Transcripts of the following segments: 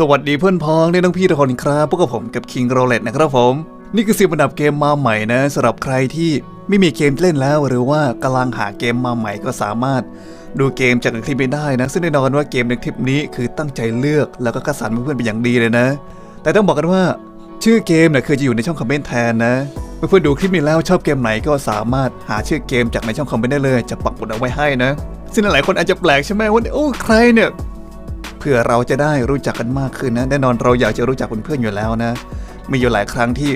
สวัสดีเพื่อนพ้องในน้องพี่ทุกคนครับพวกกับผมกับ King r o l e t นะครับผม นี่คือสิบอันดับเกมมาใหม่นะสำหรับใครที่ไม่มีเกมเล่นแล้ว หรือว่ากำลังหาเกมมาใหม่ก็สามารถดูเกมจากในคลิปนี้ได้นะ ซึ่งแน่นอนว่าเกมในคลิปนี้คือตั้งใจเลือกแล้วก็คัดสรรเพื่อนๆเป็นอย่างดีเลยนะ แต่ต้องบอกกันว่า ชื่อเกมเนี่ยคือจะอยู่ในช่องคอมเมนต์แทนนะเพื่อนๆดูคลิปนี้แล้วชอบเกมไหนก็สามารถหาชื่อเกมจากในช่องคอมเมนต์ได้เลย จะปักหมุดเอาไว้ให้นะซึ่งหลายๆคนอาจจะแปลกใช่ไหมว่าโอ้ใครเนี่ย พื่อเราจะได้รู้จักกันมากขึ้นนะแน่นอนเราอยากจะรู้จักเพื่อนๆอยู่แล้วนะ มีอยู่หลายครั้งที่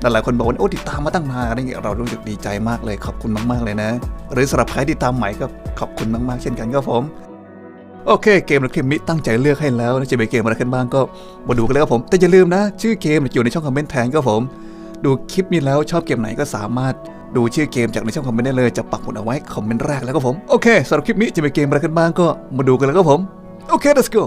หลายๆคนบอกว่าโอ้ติดตามมาตั้งนานอะไรเงี้ยเรารู้สึกดีใจมากเลยขอบคุณมากๆเลยนะ หรือสำหรับใครที่ตามใหม่ก็ขอบคุณมากๆเช่นกันครับผมโอเคเกมและคลิปนี้ตั้งใจเลือกให้แล้วนะจะเป็นเกมอะไรกันบ้างก็มาดูกันเลยครับผม แต่อย่าลืมนะ ชื่อเกมอยู่ในช่องคอมเมนต์แทนครับผม ดูคลิปนี้แล้วชอบเกมไหนก็สามารถดูชื่อเกมจากในช่องคอมเมนต์ได้เลยจะปักหมุดเอาไว้คอมเมนต์แรกแล้วครับผมโอเคสำหรับคลิปนี้จะเป็นเกมอะไรกันบ้างก็มาดูกันเลยครับผม โอเค let's go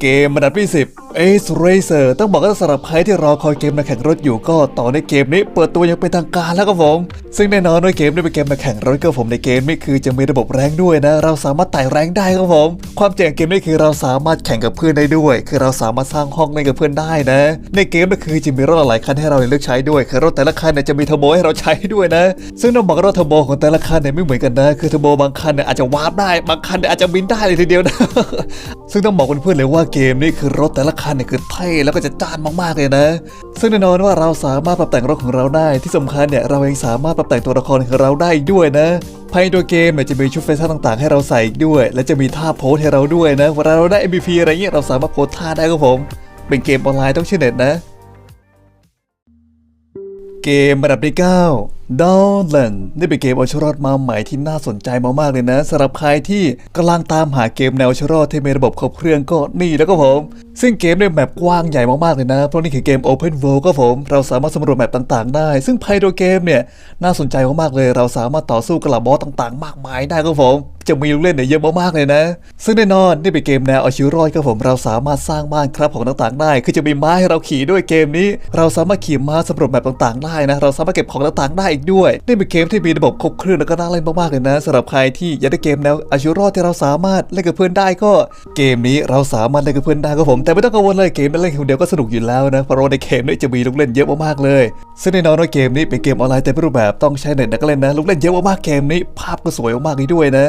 เกมอันดับที่10 Ace Racer ต้องบอกว่าสำหรับใครที่รอคอยเกมมาแข่งรถอยู่ก็ต่อในเกมนี้เปิดตัวยังเป็นทางการแล้วครับผม ซึ่งแน่นอนว่าเกมนี้เป็นเกมมาแข่งรถก็ผมในเกมนี้คือจะมีระบบแรงด้วยนะ เราสามารถไต่แรงได้ครับผม ความเจ๋งเกมนี้คือเราสามารถแข่งกับเพื่อนได้ด้วย คือเราสามารถสร้างห้องเล่นกับเพื่อนได้นะ ในเกมก็คือจะมีรถหลายคันให้เราเลือกใช้ด้วย คือรถแต่ละคันเนี่ยจะมีเทอร์โบให้เราใช้ด้วยนะ ซึ่งต้องบอกว่ารถเทอร์โบของแต่ละคันเนี่ยไม่เหมือนกันนะ คือเทอร์โบบางคันเนี่ยอาจจะวาร์ปได้ บางคันเนี่ยอาจจะบินได้เลยทีเดียวนะ ซึ่งต้องบอกเพื่อนๆเลยว่าเกมนี้คือรถแต่ละคันเนี่ยคือเท่แล้วก็จะจ้านมากๆเลยนะ ซึ่งแน่นอนว่าเราสามารถปรับแต่งรถของเราได้ที่สำคัญเนี่ยเราเองสามารถปรับแต่งตัวละครของเราได้อีกด้วยนะภายในตัวเกมเนี่ยจะมีชุดแฟชั่นต่างๆ ให้เราใส่อีกด้วย และจะมีท่าโพสให้เราด้วยนะเวลาเราได้ MVP อะไรเงี้ยเราสามารถโพสท่าได้ครับผม เป็นเกมออนไลน์ต้องเชื่อเน็ตนะ เกมระดับที่9 d o l a n นี่เป็นเกมเอาชรอดมาใหม่ที่น่าสนใจมากๆเลยนะสำหรับใครที่กำลังตามหาเกมแนวชรอดที่มีระบบครบเครื่องก็นี่แล้วก็ผม ซึ่งเกมในแมปกว้างใหญ่มากๆเลยนะ เพราะนี่คือเกม Open World ก็ผม เราสามารถสำรวจแมปต่างๆ ได้ ซึ่งภายในเกมเนี่ยน่าสนใจมากๆเลย เราสามารถต่อสู้กับเหล่าบอสต่างๆ มากมายได้ก็ผมจะมีลูกเล่นเนี่ยเยอะมากๆเลยนะ ซึ่งแน่นอนนี่เป็นเกมแนวเอาชีวิตรอดครับผมเราสามารถสร้างบ้านครับของต่างๆได้ คือจะมีม้าให้เราขี่ด้วยเกมนี้ เราสามารถขี่ม้าสำรวจแมปต่างๆ ได้นะ เราสามารถเก็บของต่างๆ ได้อีกด้วย นี่เป็นเกมที่มีระบบครบเครื่องแล้วก็น่าเล่นมากๆเลยนะสำหรับใครที่อยากได้เกมแนวเอาชีวิตรอดที่เราสามารถเล่นกับเพื่อนได้ก็เกมนี้เราสามารถเล่นกับเพื่อนได้ครับผม แต่ไม่ต้องกังวลเลยเกมนั้นเล่นคนเดียวก็สนุกอยู่แล้วนะเพราะว่าในเกมนี้จะมีลูกเล่นเยอะมากๆเลย ซึ่งแน่นอนว่าเกมนี้เป็นเกมออนไลน์เต็มรูปแบบต้องใช้เน็ตนักเล่นนะลูกเล่นเยอะมากๆเกมนี้ภาพก็สวยมากๆด้วยนะ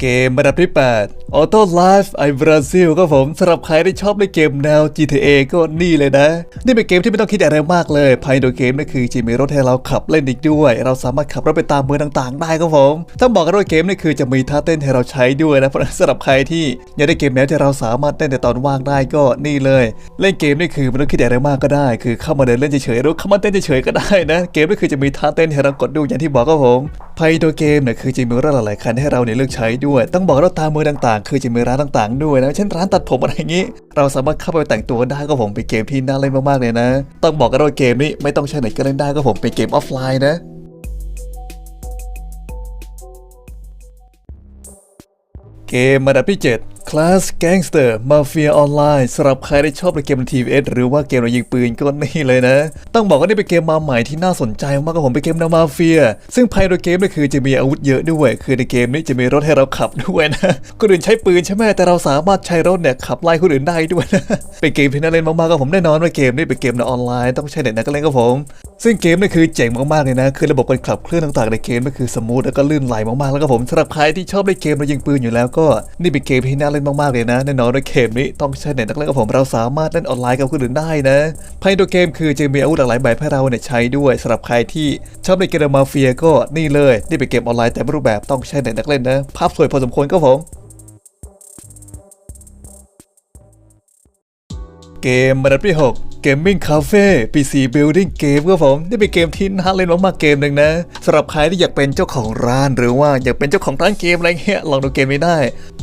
เกมระดับที่ 8 Auto Life i Brazil ก็ผมสำหรับใครที่ชอบในเกมแนว GTA ก็นี่เลยนะ นี่เป็นเกมที่ไม่ต้องคิดอะไรมากเลย ภายในเกมนั่นคือจะมีรถให้เราขับเล่นอีกด้วย เราสามารถขับรถไปตามเมืองต่างๆ ได้ครับผมต้องบอกกันว่าเกมนี่คือจะมีท่าเต้นให้เราใช้ด้วยนะเพราะสำหรับใครที่อยากได้เกมแนวที่เราสามารถเต้นในตอนว่างได้ก็นี่เลย เล่นเกมนี่คือไม่ต้องคิดอะไรมากก็ได้ คือเข้ามาเดินเล่นเฉยๆหรือเข้ามาเต้นเฉยๆก็ได้นะเกมนี่คือจะมีท่าเต้นให้เรากดดูอย่างที่บอกครับผมภายในเกมเนี่ยคือจะมีรถหลายๆคันให้เราเนี่ยเลือกใช้ด้วยต้องบอกว่าตามเมืองต่างๆ คือจะมีร้านต่างๆ ด้วยนะ เช่นร้านตัดผมอะไรอย่างนี้ เราสามารถเข้าไปแต่งตัวได้ก็ผมเป็นเกมที่น่าเล่นมากๆเลยนะ ต้องบอกกันว่าเกมนี้ไม่ต้องใช้ไหนก็เล่นได้ก็ผมเป็นเกมออฟไลน์นะเกมมาดับที่ 7 Class Gangster Mafia Online สำหรับใครที่ชอบในเกมใน TVS หรือว่าเกมเรายิงปืนก็นี่เลยนะ ต้องบอกว่านี่เป็นเกมมาใหม่ที่น่าสนใจมากกับผมเป็นเกมแนวมาเฟีย ซึ่งภายในเกมนี่คือจะมีอาวุธเยอะด้วย คือในเกมนี้จะมีรถให้เราขับด้วยนะคนอื่นใช้ปืนใช่ไหมแต่เราสามารถใช้รถเนี่ยขับไล่คนอื่นได้ด้วยนะเป็นเกมที่น่าเล่นมากๆกับผมแน่นอนว่าเกมนี้เป็นเกมในออนไลน์ต้องใช้เน็ตนะก็เล่นกับผม ซึ่งเกมนี่คือเจ๋งมากๆเลยนะ คือระบบการขับเคลื่อนต่างๆในเกมก็คือสมูทแล้วก็ลื่นไหลมากๆแล้วก็ผมสำหรับใครที่ชอบเล่นเกมเรายิงปืนอยู่แล้วก็นี่เป็นเกมที่น่าเล่นมากๆเลยนะแน่นอนว่าเกมนี้ต้องใช้เน็ตนักเล่นกับผมเราสามารถเล่นออนไลน์กับคนอื่นได้นะภายในตัวเกมคือจะมีอาวุธหลากหลายแบบให้เราเนี่ยใช้ด้วยสำหรับใครที่ชอบเล่นเกมมาเฟียก็นี่เลยนี่เป็นเกมออนไลน์แต่รูปแบบต้องใช้เน็ตนักเล่นนะภาพสวยพอสมควรครับผมเกมระดับที่6 Gaming Cafe PC Building Game ครับผมนี่เป็นเกมที่น่าเล่นมากๆเกมหนึ่งนะสำหรับใครที่อยากเป็นเจ้าของร้านหรือว่าอยากเป็นเจ้าของร้านเกมอะไรเงี้ยลองดูเกมนี้ได้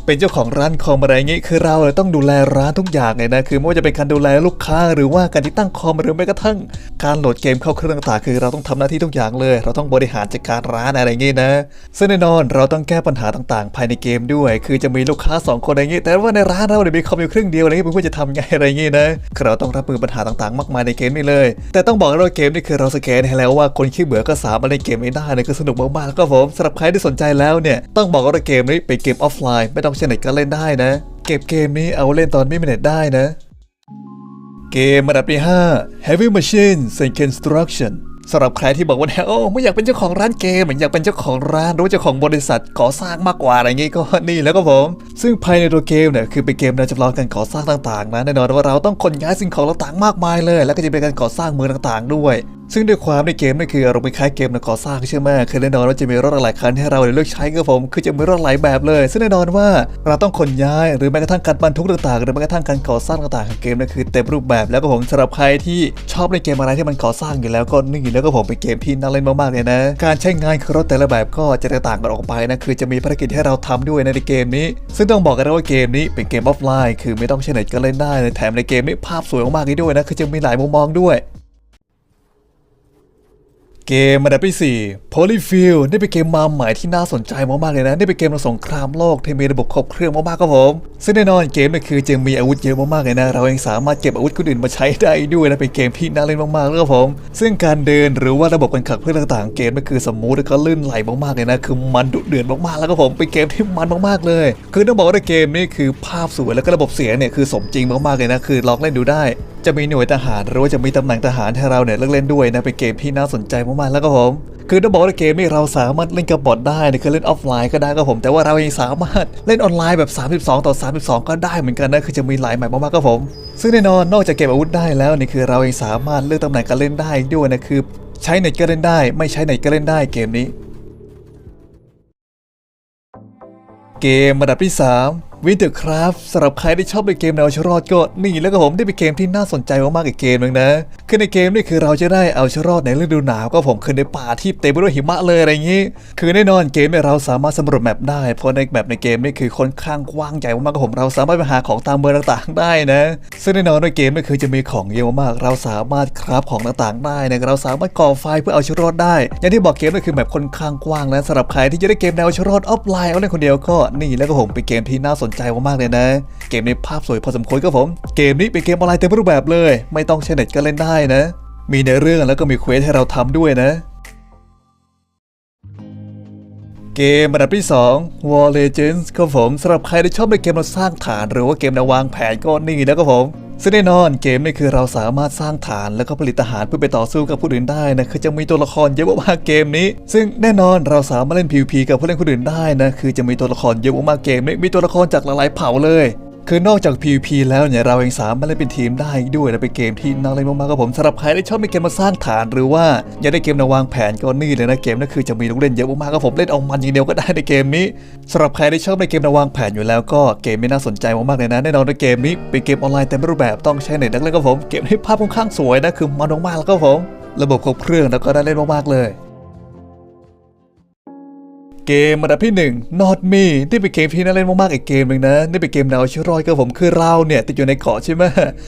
เป็นเจ้าของร้านคอมอะไรอย่างงี้คือเราต้องดูแลร้านทุกอย่างเลยนะคือไม่ว่าจะเป็นการดูแลลูกค้าหรือว่าการติดตั้งคอมหรือแม้กระทั่ง การโหลดเกมเข้าเครื่องต่างๆคือเราต้องทำหน้าที่ทุกอย่างเลย เราต้องบริหารจัดการร้านอะไรอย่างงี้นะซึ่งแน่นอนเราต้องแก้ปัญหาต่างๆ ภายในเกมด้วย คือจะมีลูกค้าสองคนอะไรอย่างงี้แต่ว่าในร้านเราเนี่ยมีคอมอยู่เครื่องเดียวอะไรอย่างงี้เพื่อนๆจะทำไงอะไรอย่างงี้นะคือเราต้องรับมือปัญหาต่างๆ มากมายในเกมนี้เลย แต่ต้องบอกว่าเกมนี้คือเราสแกนให้แล้วว่าคนขี้เบื่อก็สามารถเล่นเกมนี้ได้นะคือสนุกมากๆแล้วก็ผมสำหรับใครที่สนใจแล้วเนี่ยต้องบอกว่าเกมนี้เป็นเกมออฟไลน์ไม่ต้องช้เน็ตก็เล่นได้นะ เก็บเกมนี้เอาเล่นตอนไม่มีเน็ตได้นะ เกมระดับที่ 5 Heavy Machines and Construction สำหรับใครที่บอกว่าเนี่ยโอ้ไม่อยากเป็นเจ้าของร้านเกมอยากเป็นเจ้าของร้านหรือว่าเจ้าของบริษัทก่อสร้างมากกว่าอะไรอย่างงี้ก็นี่แล้วก็ผม ซึ่งภายในตัวเกมเนี่ยคือเป็นเกมแนวจำลองการก่อสร้างต่างๆนะแน่นอนว่าเราต้องขนย้ายสิ่งของต่างๆมากมายเลย แล้วก็จะเป็นการก่อสร้างเมืองต่างๆด้วยซึ่งด้วยความในเกมนี่คืออารมณ์คล้ายเกมในก่อสร้างใช่ไหมคือแน่นอนว่าจะมีรถหลายคันให้เราเลือกใช้ครับผมคือจะมีรถหลายแบบเลย ซึ่งแน่นอนว่าเราต้องขนย้ายหรือแม้กระทั่งการบรรทุกต่างๆหรือแม้กระทั่งการก่อสร้างต่างๆของเกมนั่นคือเต็มรูปแบบแล้วก็ผมสำหรับใครที่ชอบในเกมอะไรที่มันก่อสร้างอยู่แล้วก็นี่แล้วก็ผมเป็นเกมที่น่าเล่นมากๆเลยนะ การใช้งานของรถแต่ละแบบก็จะแตกต่างกันออกไปนะคือจะมีภารกิจให้เราทำด้วยในเกมนี้ ซึ่งต้องบอกกันว่าเกมนี้เป็นเกมออฟไลน์ คือไม่ต้องใช้เน็ตก็เล่นได้แถมในเกมนี้ภาพสวยมากๆด้วยนะคือจะมีหลายมุมมองด้วย เกมอันดับที่4 Polyfield นี่เป็นเกมมาใหม่ที่น่าสนใจมากๆเลยนะ นี่เป็นเกมสงครามโลกที่มีระบบครบเครื่องมากๆครับผม ซึ่งแน่นอนเกมนี่คือจะมีอาวุธเยอะมากๆเลยนะ เราเองสามารถเก็บอาวุธคนอื่นมาใช้ได้ด้วยนะเป็นเกมที่น่าเล่นมากๆเลยครับผม ซึ่งการเดินหรือว่าระบบการขับเคลื่อนต่างๆ เกมนี่คือสมูทแล้วก็ลื่นไหลมากๆเลยนะคือมันดุเดือดมากๆแล้วก็ผมเป็นเกมที่มันมากๆเลย คือต้องบอกว่าในเกมนี่คือภาพสวยแล้วก็ระบบเสียงเนี่ยคือสมจริงมากๆเลยนะคือลองเล่นดูได้ จะมีหน่วยทหารหรือว่าจะมีตำแหน่งทหารให้เราเนี่ยเลือกเล่นด้วยนะเป็นเกมที่น่าสนใจมากๆแล้วก็ผมคือต้องบอกว่าเกมนี้เราสามารถเล่นกับบอทได้นะคือเล่นออฟไลน์ก็ได้ก็ผม แต่ว่าเรายังสามารถเล่นออนไลน์แบบ 32 ต่อ 32 ก็ได้เหมือนกันนะคือจะมีหลายแบบมากๆก็ผม ซึ่งแน่นอนนอกจากเก็บอาวุธได้แล้วนี่คือเรายังสามารถเลือกตำแหน่งการเล่นได้ด้วยนะคือ ใช้เน็ตก็เล่นได้ ไม่ใช้เน็ตก็เล่นได้เกมนี้ เกมระดับที่ 3 Wintercraft สำหรับใครที่ชอบเล่นเกมแนวเอาชรอดก็นี่แล้วก็ผมได้เป็นเกมที่น่าสนใจมากๆอีกเกมหนึงนะคือในเกมนี่คือเราจะได้เอาชรอดในฤดูหนาวก็ผมคือในป่าที่เต็มไปด้วยหิมะเลยอะไรอย่างนี้ คือแน่นอนเกมเนี่ยเราสามารถสำรวจแมปได้เพราะในแมปในเกมนี่คือค่อนข้างกว้างใหญ่มากๆก็ผมเราสามารถไปหาของตามเมืองต่างๆ ได้นะ ซึ่งแน่นอนในเกมนี่คือจะมีของเยอะมากๆเราสามารถคราฟของต่างๆได้นะเราสามารถก่อไฟเพื่อเอาชีรอดได้ อย่างที่บอกเกมนี่คือแมปค่อนข้างกว้างและสำหรับใครที่จะได้เกมแนวเอาชีรอดออฟไลน์เอาเล่นคนเดียวก็นี่แล้วก็ผมเป็นเกมที่น่าสนใจมากๆเลยนะ เกมนี้ภาพสวยพอสมควรครับผม เกมนี้เป็นเกมออนไลน์เต็มรูปแบบเลย ไม่ต้องใช้เน็ตก็เล่นได้นะ มีในเรื่องแล้วก็มีเควสให้เราทำด้วยนะ เกมระดับที่ 2 War Legends ครับผมสำหรับใครที่ชอบในเกมเราสร้างฐาน หรือว่าเกมแนววางแผนก็นี่นะครับผม ซึ่งแน่นอนเกมนี่คือเราสามารถสร้างฐานแล้วก็ผลิตทหารเพื่อไปต่อสู้กับผู้อื่นได้นะคือจะมีตัวละครเยอะมากเกมนี้ ซึ่งแน่นอนเราสามารถเล่น PVP กับผู้เล่นคนอื่นได้นะคือจะมีตัวละครเยอะมากเกมนี้มีตัวละครจากหลายๆเผ่าเลย คือนอกจาก PVP แล้วเนี่ยเราเองสามารถเล่นเป็นทีมได้อีกด้วยนะเป็นเกมที่น่าเล่นมากๆครับผมสำหรับใครที่ชอบในเกมมาสร้างฐานหรือว่าอยากได้เกมนววางแผนก็นี่เลยนะเกมนั่นคือจะมีลูกเล่นเยอะมากๆครับผมเล่นเอามันอย่างเดียวก็ได้ในเกมนี้สำหรับใครที่ชอบในเกมนววางแผนอยู่แล้วก็เกมไม่น่าสนใจมากๆเลยนะแน่นอนในเกมนี้เป็นเกมออนไลน์เต็มรูปแบบต้องใช้เน็ตนักเล่นครับผมเกมนี้ภาพค่อนข้างสวยนะคือมันมากๆแล้วก็ผมระบบครบเครื่องแล้วก็ได้เล่นมากๆเลย เกมอันดับที่1 Not Me นี่เป็นเกมที่น่าเล่นมากๆอีกเกมหนึ่งนะ นี่เป็นเกมแนวชิรอยก็ผมคือเราเนี่ยติดอยู่ในเกาะใช่ไหม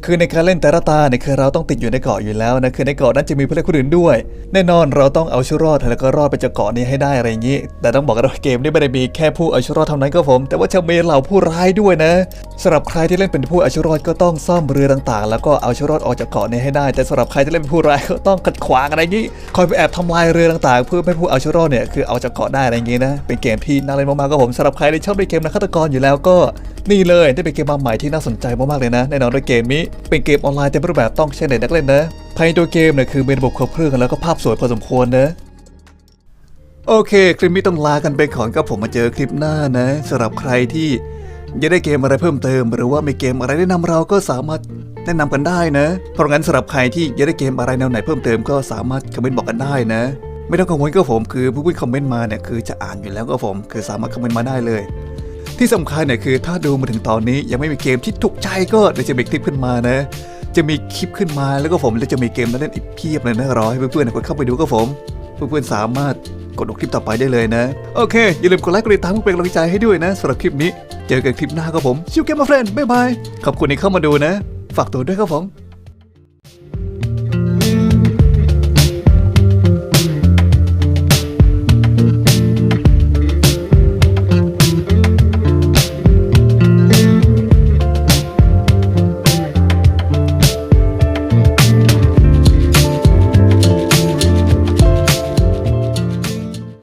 คือในการเล่นแต่ละตาเนี่ยคือเราต้องติดอยู่ในเกาะอยู่แล้วนะคือในเกาะนั้นจะมีผู้เล่นคนอื่นด้วย แน่นอนเราต้องเอาชีวิรอดแล้วก็รอดไปจากเกาะนี้ให้ได้อะไรอย่างนี้ แต่ต้องบอกกันว่าเกมนี้ไม่ได้มีแค่ผู้เอาชีวิรอดเท่านั้นก็ผม แต่ว่าจะมีเหล่าผู้ร้ายด้วยนะสำหรับใครที่เล่นเป็นผู้เอาชีวิรอดก็ต้องซ่อมเรือต่างๆ แล้วก็เอาชีวิรอดออกจากเกาะนี้ให้ได้ แต่สำหรับใครที่เล่นเป็นผู้ร้ายก็ต้องขัดขวางอะไรอย่างนี้ คอยไปแอบทำลายเรือต่างๆ เพื่อให้ผู้เอาชิรอดเนี่ยคือเอาจากเกาะได้อะไรอย่างนี้นะเป็นเกมที่น่าเล่นมากๆก็ผมสำหรับใครที่ชอบเล่นเกมนักฆาตกรอยู่แล้วก็นี่เลยได้เป็นเกมมาใหม่ที่น่าสนใจมากๆเลยนะแน่นอนด้วยเกมนี้เป็นเกมออนไลน์เต็มรูปแบบต้องใช้เน็ตนักเล่นนะภายในตัวเกมเนี่ยคือมีระบบครบเครื่องแล้วก็ภาพสวยพอสมควรนะโอเค คลิปนี้ต้องลากันไปก่อนกับผมมาเจอคลิปหน้านะสำหรับใครที่อยากได้เกมอะไรเพิ่มเติม หรือว่ามีเกมอะไรแนะนำเราก็สามารถแนะนำกันได้นะ เพราะงั้นสำหรับใครที่อยากได้เกมอะไรแนวไหนเพิ่มเติมก็สามารถคอมเมนต์บอกกันได้นะ ไม่ต้องกังวลก็ผมคือผู้พูดคอมเมนต์มาเนี่ยคือจะอ่านอยู่แล้วก็ผม คือสามารถคอมเมนต์มาได้เลย ที่สำคัญเนี่ยคือถ้าดูมาถึงตอนนี้ยังไม่มีเกมที่ถูกใจก็เดี๋ยวจะมีคลิปขึ้นมานะ จะมีคลิปขึ้นมาแล้วก็ผมแล้วจะมีเกมมาเล่นอีกเพียบเลยนะรอให้เพื่อนๆกดเข้าไปดูก็ผมเพื่อนๆสามารถกดดูคลิปต่อไปได้เลยนะ โอเค อย่าลืมกดไลค์กดติดตามเพื่อเป็นกำลังใจให้ด้วยนะสำหรับคลิปนี้ เจอกันคลิปหน้าครับผมชิวเกมมาเฟรนบ๊ายบายขอบคุณที่เข้ามาดูนะ ฝากตัวด้วยครับผม